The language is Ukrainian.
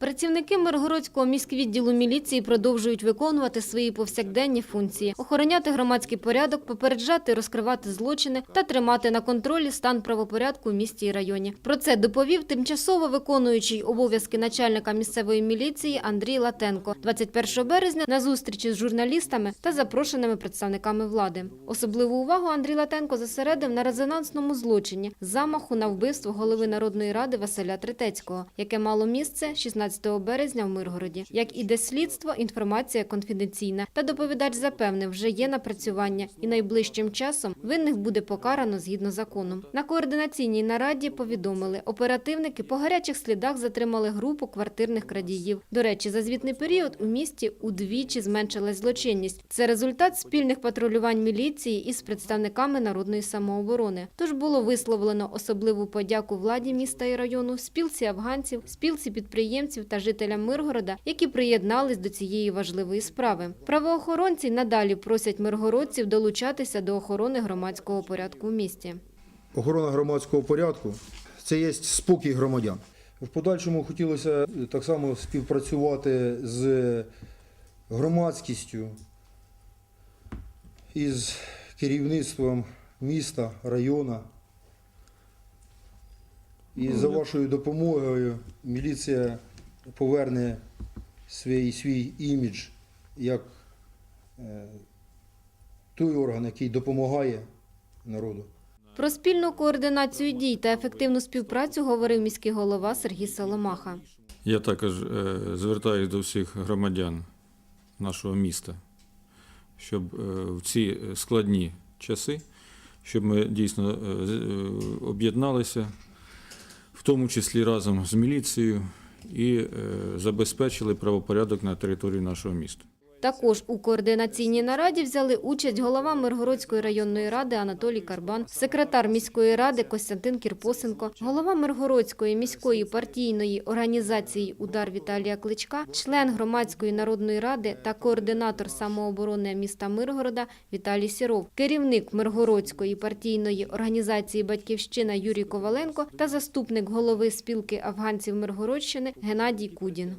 Працівники Миргородського міськвідділу міліції продовжують виконувати свої повсякденні функції: охороняти громадський порядок, попереджати, розкривати злочини та тримати на контролі стан правопорядку в місті і районі. Про це доповів тимчасово виконуючий обов'язки начальника місцевої міліції Андрій Латенко 21 березня на зустрічі з журналістами та запрошеними представниками влади. Особливу увагу Андрій Латенко зосередив на резонансному злочині замаху на вбивство голови Народної ради Василя Третецького, яке мало місце 16 березня в Миргороді. Як іде слідство, інформація конфіденційна. Та доповідач запевнив, вже є напрацювання, і найближчим часом винних буде покарано згідно закону. На координаційній нараді повідомили, оперативники по гарячих слідах затримали групу квартирних крадіїв. До речі, за звітний період у місті удвічі зменшилась злочинність. Це результат спільних патрулювань міліції із представниками народної самооборони. Тож було висловлено особливу подяку владі міста і району, спілці афганців, спілці підприємців та жителям Миргорода, які приєднались до цієї важливої справи. Правоохоронці надалі просять миргородців долучатися до охорони громадського порядку в місті. Охорона громадського порядку це є спокій громадян. В подальшому хотілося так само співпрацювати з громадськістю, із керівництвом міста, району. І за вашою допомогою міліція поверне свій, свій імідж як е, той орган, який допомагає народу. Про спільну координацію дій та ефективну співпрацю говорив міський голова Сергій Соломаха. Я також е, звертаюся до всіх громадян нашого міста, щоб е, в ці складні часи, щоб ми дійсно об'єдналися, в тому числі разом з міліцією, і е, забезпечили правопорядок на території нашого міста. Також у координаційній нараді взяли участь голова Миргородської районної ради Анатолій Карбан, секретар міської ради Костянтин Кірпосенко, голова Миргородської міської партійної організації Удар Віталія Кличка, член громадської народної ради та координатор самооборони міста Миргорода Віталій Сіров, керівник Миргородської партійної організації Батьківщина Юрій Коваленко та заступник голови спілки афганців Миргородщини Геннадій Кудін.